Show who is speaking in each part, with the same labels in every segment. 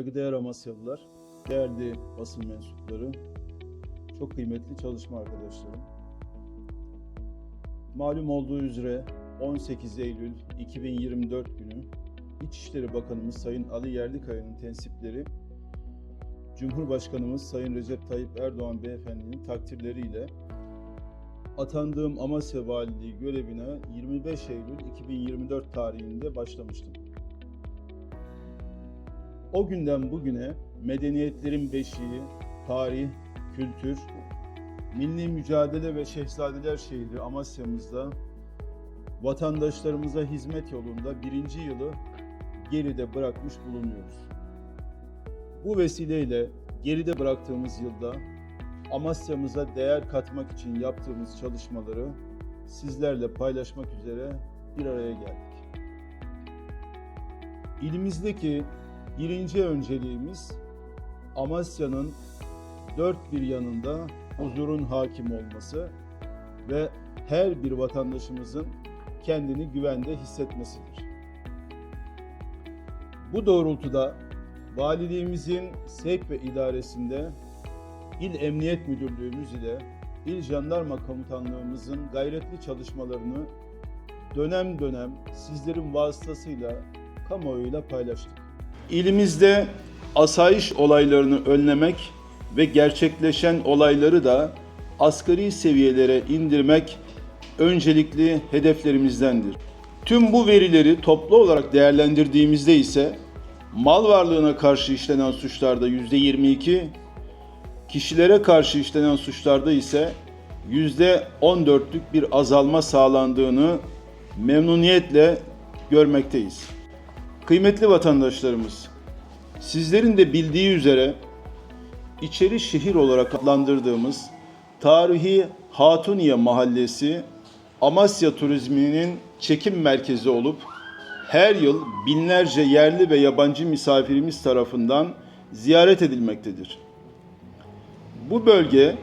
Speaker 1: Saygıdeğer Amasyalılar, değerli basın mensupları, çok kıymetli çalışma arkadaşlarım. Malum olduğu üzere 18 Eylül 2024 günü İçişleri Bakanımız Sayın Ali Yerlikaya'nın tensipleri Cumhurbaşkanımız Sayın Recep Tayyip Erdoğan Beyefendinin takdirleriyle atandığım Amasya Valiliği görevine 25 Eylül 2024 tarihinde başlamıştım. O günden bugüne medeniyetlerin beşiği, tarih, kültür, milli mücadele ve şehzadeler şehri Amasya'mızda vatandaşlarımıza hizmet yolunda birinci yılı geride bırakmış bulunuyoruz. Bu vesileyle geride bıraktığımız yılda Amasya'mıza değer katmak için yaptığımız çalışmaları sizlerle paylaşmak üzere bir araya geldik. İlimizdeki birinci önceliğimiz Amasya'nın dört bir yanında huzurun hakim olması ve her bir vatandaşımızın kendini güvende hissetmesidir. Bu doğrultuda valiliğimizin sevk ve idaresinde İl Emniyet Müdürlüğümüz ile İl Jandarma Komutanlığımızın gayretli çalışmalarını dönem dönem sizlerin vasıtasıyla kamuoyuyla paylaştık. İlimizde asayiş olaylarını önlemek ve gerçekleşen olayları da asgari seviyelere indirmek öncelikli hedeflerimizdendir. Tüm bu verileri toplu olarak değerlendirdiğimizde ise mal varlığına karşı işlenen suçlarda %22, kişilere karşı işlenen suçlarda ise %14'lük bir azalma sağlandığını memnuniyetle görmekteyiz. Kıymetli vatandaşlarımız, sizlerin de bildiği üzere içeri şehir olarak adlandırdığımız tarihi Hatuniye Mahallesi Amasya turizminin çekim merkezi olup her yıl binlerce yerli ve yabancı misafirimiz tarafından ziyaret edilmektedir. Bu bölge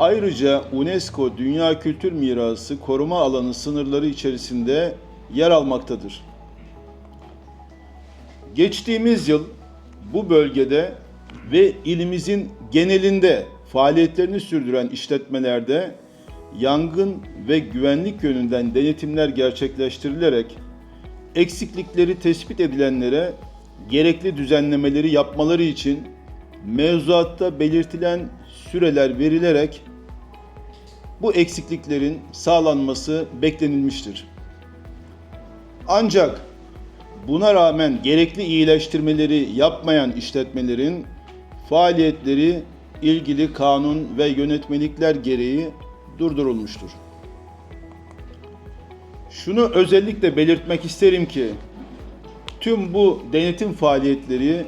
Speaker 1: ayrıca UNESCO Dünya Kültür Mirası koruma alanı sınırları içerisinde yer almaktadır. Geçtiğimiz yıl bu bölgede ve ilimizin genelinde faaliyetlerini sürdüren işletmelerde yangın ve güvenlik yönünden denetimler gerçekleştirilerek eksiklikleri tespit edilenlere gerekli düzenlemeleri yapmaları için mevzuatta belirtilen süreler verilerek bu eksikliklerin sağlanması beklenilmiştir. Ancak buna rağmen gerekli iyileştirmeleri yapmayan işletmelerin faaliyetleri ilgili kanun ve yönetmelikler gereği durdurulmuştur. Şunu özellikle belirtmek isterim ki tüm bu denetim faaliyetleri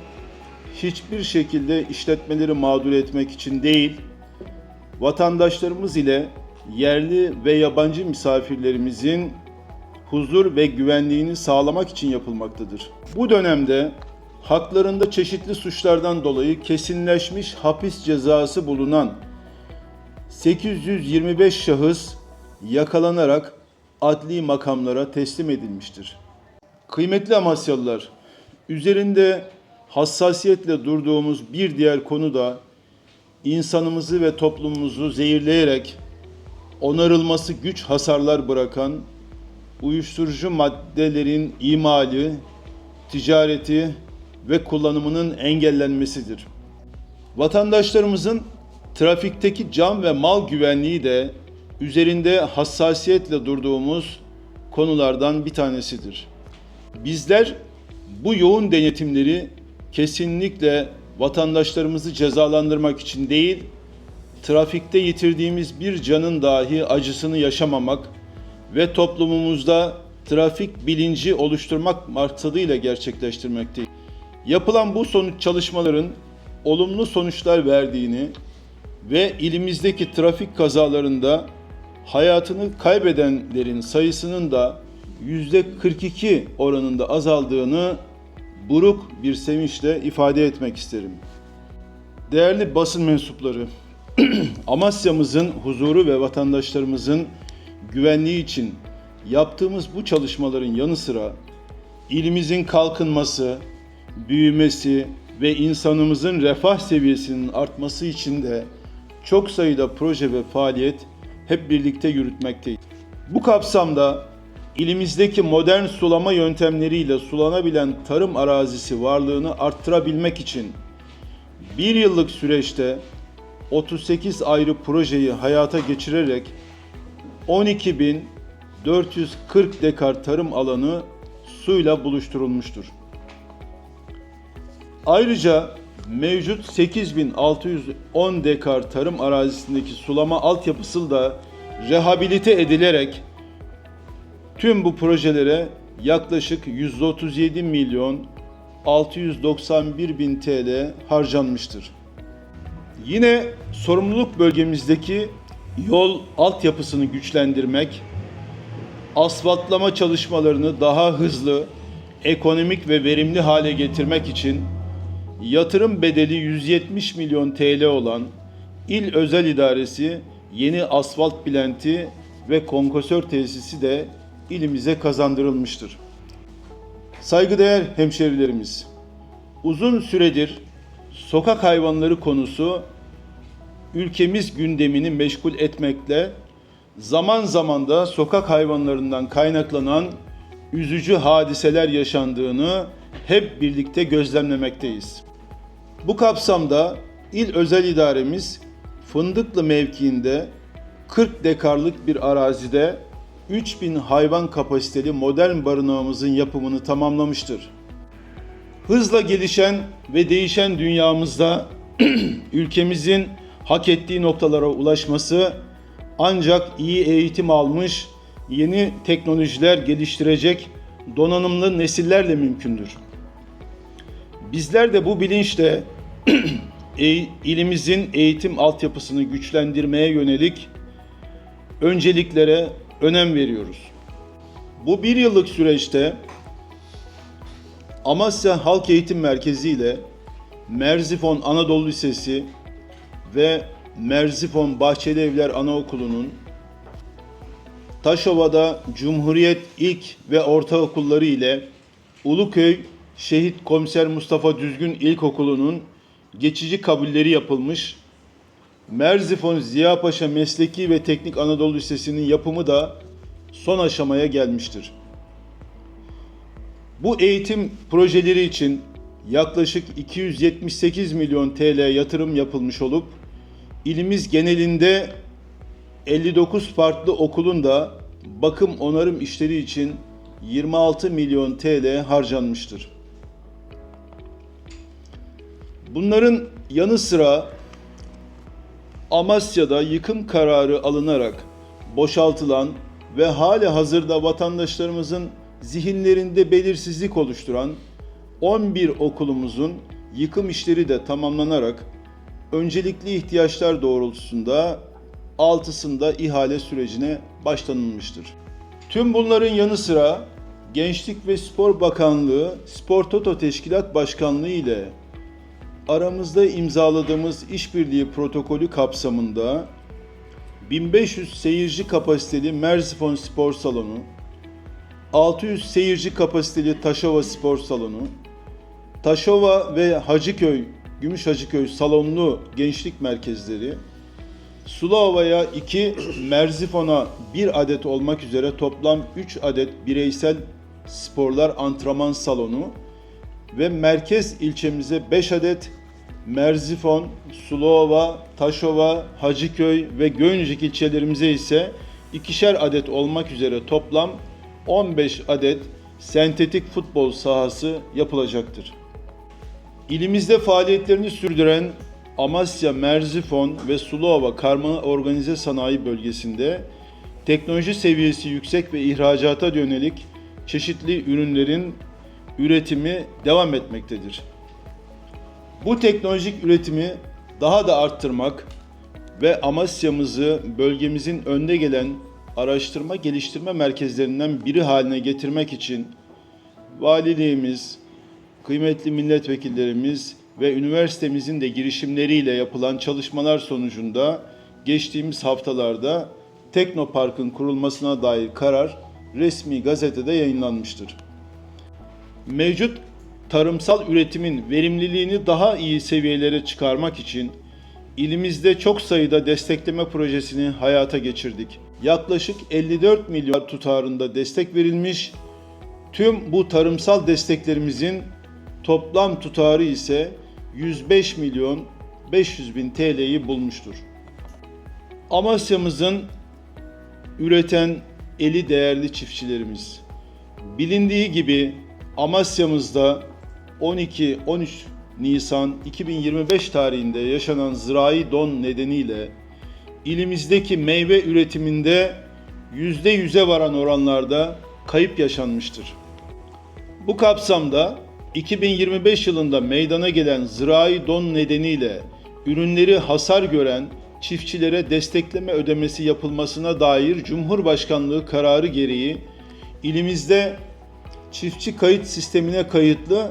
Speaker 1: hiçbir şekilde işletmeleri mağdur etmek için değil, vatandaşlarımız ile yerli ve yabancı misafirlerimizin huzur ve güvenliğini sağlamak için yapılmaktadır. Bu dönemde haklarında çeşitli suçlardan dolayı kesinleşmiş hapis cezası bulunan 825 şahıs yakalanarak adli makamlara teslim edilmiştir. Kıymetli Amasyalılar, üzerinde hassasiyetle durduğumuz bir diğer konu da insanımızı ve toplumumuzu zehirleyerek onarılması güç hasarlar bırakan uyuşturucu maddelerin imali, ticareti ve kullanımının engellenmesidir. Vatandaşlarımızın trafikteki can ve mal güvenliği de üzerinde hassasiyetle durduğumuz konulardan bir tanesidir. Bizler bu yoğun denetimleri kesinlikle vatandaşlarımızı cezalandırmak için değil, trafikte yitirdiğimiz bir canın dahi acısını yaşamamak ve toplumumuzda trafik bilinci oluşturmak maksadıyla gerçekleştirmekteyiz. Yapılan bu sonuç çalışmaların olumlu sonuçlar verdiğini ve ilimizdeki trafik kazalarında hayatını kaybedenlerin sayısının da %42 oranında azaldığını buruk bir sevinçle ifade etmek isterim. Değerli basın mensupları, Amasya'mızın huzuru ve vatandaşlarımızın güvenliği için yaptığımız bu çalışmaların yanı sıra ilimizin kalkınması, büyümesi, ve insanımızın refah seviyesinin artması için de çok sayıda proje ve faaliyet hep birlikte yürütmekteyiz. Bu kapsamda ilimizdeki modern sulama yöntemleriyle sulanabilen tarım arazisi varlığını arttırabilmek için bir yıllık süreçte 38 ayrı projeyi hayata geçirerek 12.440 dekar tarım alanı suyla buluşturulmuştur. Ayrıca mevcut 8610 dekar tarım arazisindeki sulama altyapısı da rehabilite edilerek tüm bu projelere yaklaşık 137 milyon 691 bin TL harcanmıştır. Yine sorumluluk bölgemizdeki yol altyapısını güçlendirmek, asfaltlama çalışmalarını daha hızlı, ekonomik ve verimli hale getirmek için yatırım bedeli 170 milyon TL olan İl Özel İdaresi yeni asfalt bilenti ve konkosör tesisi de ilimize kazandırılmıştır. Saygıdeğer hemşerilerimiz, uzun süredir sokak hayvanları konusu ülkemiz gündemini meşgul etmekle zaman zaman da sokak hayvanlarından kaynaklanan üzücü hadiseler yaşandığını hep birlikte gözlemlemekteyiz. Bu kapsamda il özel idaremiz Fındıklı mevkiinde 40 dekarlık bir arazide 3000 hayvan kapasiteli modern barınağımızın yapımını tamamlamıştır. Hızla gelişen ve değişen dünyamızda ülkemizin hak ettiği noktalara ulaşması ancak iyi eğitim almış, yeni teknolojiler geliştirecek donanımlı nesillerle mümkündür. Bizler de bu bilinçle e- ilimizin eğitim altyapısını güçlendirmeye yönelik önceliklere önem veriyoruz. Bu bir yıllık süreçte Amasya Halk Eğitim Merkezi ile Merzifon Anadolu Lisesi ve Merzifon Bahçeli Evler Anaokulu'nun Taşova'da Cumhuriyet İlk ve Ortaokulları ile Uluköy Şehit Komiser Mustafa Düzgün İlkokulu'nun geçici kabulleri yapılmış. Merzifon Ziya Paşa Mesleki ve Teknik Anadolu Lisesi'nin yapımı da son aşamaya gelmiştir. Bu eğitim projeleri için yaklaşık 278 milyon TL yatırım yapılmış olup ilimiz genelinde 59 farklı okulun da bakım onarım işleri için 26 milyon TL harcanmıştır. Bunların yanı sıra Amasya'da yıkım kararı alınarak boşaltılan ve hali hazırda vatandaşlarımızın zihinlerinde belirsizlik oluşturan 11 okulumuzun yıkım işleri de tamamlanarak öncelikli ihtiyaçlar doğrultusunda altısında ihale sürecine başlanılmıştır. Tüm bunların yanı sıra Gençlik ve Spor Bakanlığı Spor Toto Teşkilat Başkanlığı ile aramızda imzaladığımız işbirliği protokolü kapsamında 1500 seyirci kapasiteli Merzifon Spor Salonu, 600 seyirci kapasiteli Taşova Spor Salonu, Taşova ve Hacıköy, Gümüş Hacıköy salonlu gençlik merkezleri, Sulaova'ya 2, Merzifon'a 1 adet olmak üzere toplam 3 adet bireysel sporlar antrenman salonu ve merkez ilçemize 5 adet Merzifon, Sulova, Taşova, Hacıköy ve Göyüncük ilçelerimize ise ikişer adet olmak üzere toplam 15 adet sentetik futbol sahası yapılacaktır. İlimizde faaliyetlerini sürdüren Amasya, Merzifon ve Sulova Karma Organize Sanayi Bölgesi'nde teknoloji seviyesi yüksek ve ihracata yönelik çeşitli ürünlerin üretimi devam etmektedir. Bu teknolojik üretimi daha da arttırmak ve Amasya'mızı bölgemizin önde gelen araştırma geliştirme merkezlerinden biri haline getirmek için valiliğimiz, kıymetli milletvekillerimiz ve üniversitemizin de girişimleriyle yapılan çalışmalar sonucunda geçtiğimiz haftalarda Teknopark'ın kurulmasına dair karar resmi gazetede yayınlanmıştır. Mevcut tarımsal üretimin verimliliğini daha iyi seviyelere çıkarmak için ilimizde çok sayıda destekleme projesini hayata geçirdik. Yaklaşık 54 milyar tutarında destek verilmiş. Tüm bu tarımsal desteklerimizin toplam tutarı ise 105 milyon 500 bin TL'yi bulmuştur. Amasya'mızın üreten eli değerli çiftçilerimiz. Bilindiği gibi Amasya'mızda 12-13 Nisan 2025 tarihinde yaşanan zirai don nedeniyle ilimizdeki meyve üretiminde %100'e varan oranlarda kayıp yaşanmıştır. Bu kapsamda 2025 yılında meydana gelen zirai don nedeniyle ürünleri hasar gören çiftçilere destekleme ödemesi yapılmasına dair Cumhurbaşkanlığı kararı gereği ilimizde çiftçi kayıt sistemine kayıtlı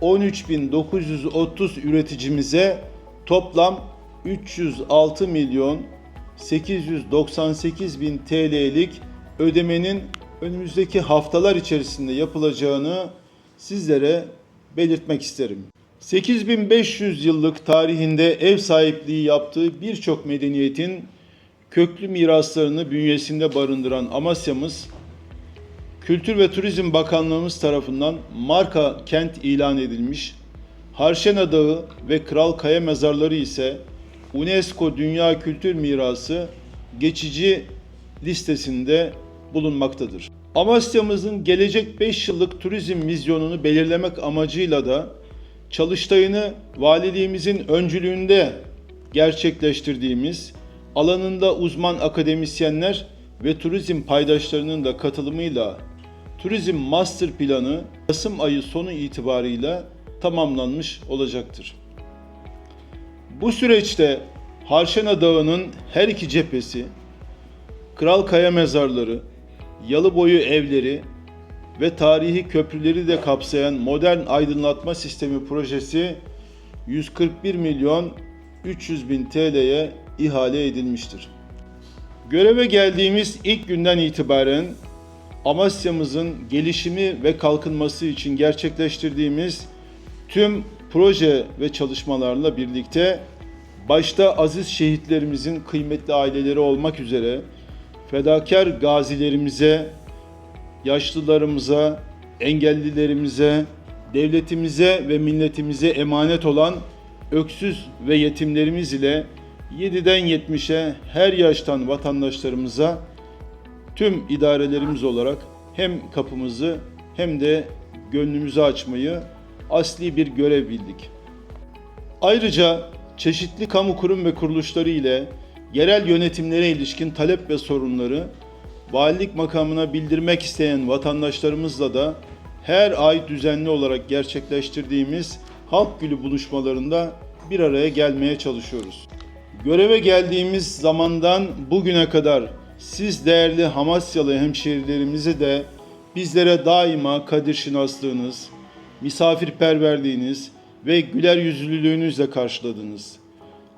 Speaker 1: 13.930 üreticimize toplam 306 milyon 898 bin TL'lik ödemenin önümüzdeki haftalar içerisinde yapılacağını sizlere belirtmek isterim. 8500 yıllık tarihinde ev sahipliği yaptığı birçok medeniyetin köklü miraslarını bünyesinde barındıran Amasya'mız, Kültür ve Turizm Bakanlığımız tarafından marka kent ilan edilmiş, Harşena Dağı ve Kral Kaya Mezarları ise UNESCO Dünya Kültür Mirası geçici listesinde bulunmaktadır. Amasya'mızın gelecek 5 yıllık turizm vizyonunu belirlemek amacıyla da Çalıştay'ını valiliğimizin öncülüğünde gerçekleştirdiğimiz alanında uzman akademisyenler ve turizm paydaşlarının da katılımıyla Turizm Master Planı Kasım ayı sonu itibarıyla tamamlanmış olacaktır. Bu süreçte Harşena Dağı'nın her iki cephesi, Kral Kaya Mezarları, Yalıboyu evleri ve tarihi köprüleri de kapsayan modern aydınlatma sistemi projesi 141 milyon 300 bin TL'ye ihale edilmiştir. Göreve geldiğimiz ilk günden itibaren Amasya'mızın gelişimi ve kalkınması için gerçekleştirdiğimiz tüm proje ve çalışmalarla birlikte başta aziz şehitlerimizin kıymetli aileleri olmak üzere fedakar gazilerimize, yaşlılarımıza, engellilerimize, devletimize ve milletimize emanet olan öksüz ve yetimlerimiz ile 7'den 70'e her yaştan vatandaşlarımıza tüm idarelerimiz olarak hem kapımızı hem de gönlümüzü açmayı asli bir görev bildik. Ayrıca çeşitli kamu kurum ve kuruluşları ile yerel yönetimlere ilişkin talep ve sorunları valilik makamına bildirmek isteyen vatandaşlarımızla da her ay düzenli olarak gerçekleştirdiğimiz halk günü buluşmalarında bir araya gelmeye çalışıyoruz. Göreve geldiğimiz zamandan bugüne kadar siz değerli Hamasyalı hemşehrilerimizi de bizlere daima kadir şinaslığınız, misafirperverliğiniz ve güler yüzlülüğünüzle karşıladınız.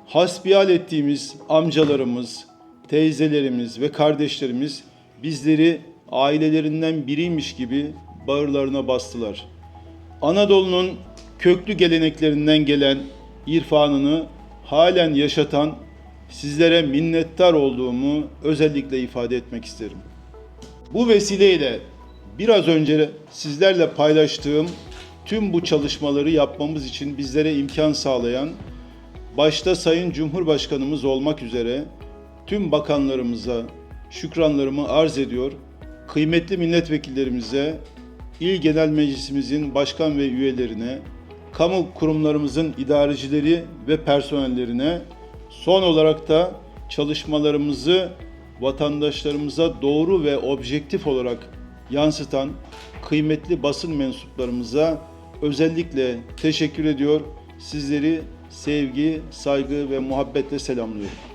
Speaker 1: Hasbihal ettiğimiz amcalarımız, teyzelerimiz ve kardeşlerimiz bizleri ailelerinden biriymiş gibi bağırlarına bastılar. Anadolu'nun köklü geleneklerinden gelen irfanını halen yaşatan sizlere minnettar olduğumu özellikle ifade etmek isterim. Bu vesileyle biraz önce sizlerle paylaştığım tüm bu çalışmaları yapmamız için bizlere imkan sağlayan başta Sayın Cumhurbaşkanımız olmak üzere tüm bakanlarımıza şükranlarımı arz ediyor. Kıymetli milletvekillerimize, İl Genel Meclisimizin başkan ve üyelerine, kamu kurumlarımızın idarecileri ve personellerine son olarak da çalışmalarımızı vatandaşlarımıza doğru ve objektif olarak yansıtan kıymetli basın mensuplarımıza özellikle teşekkür ediyor. Sizleri sevgi, saygı ve muhabbetle selamlıyorum.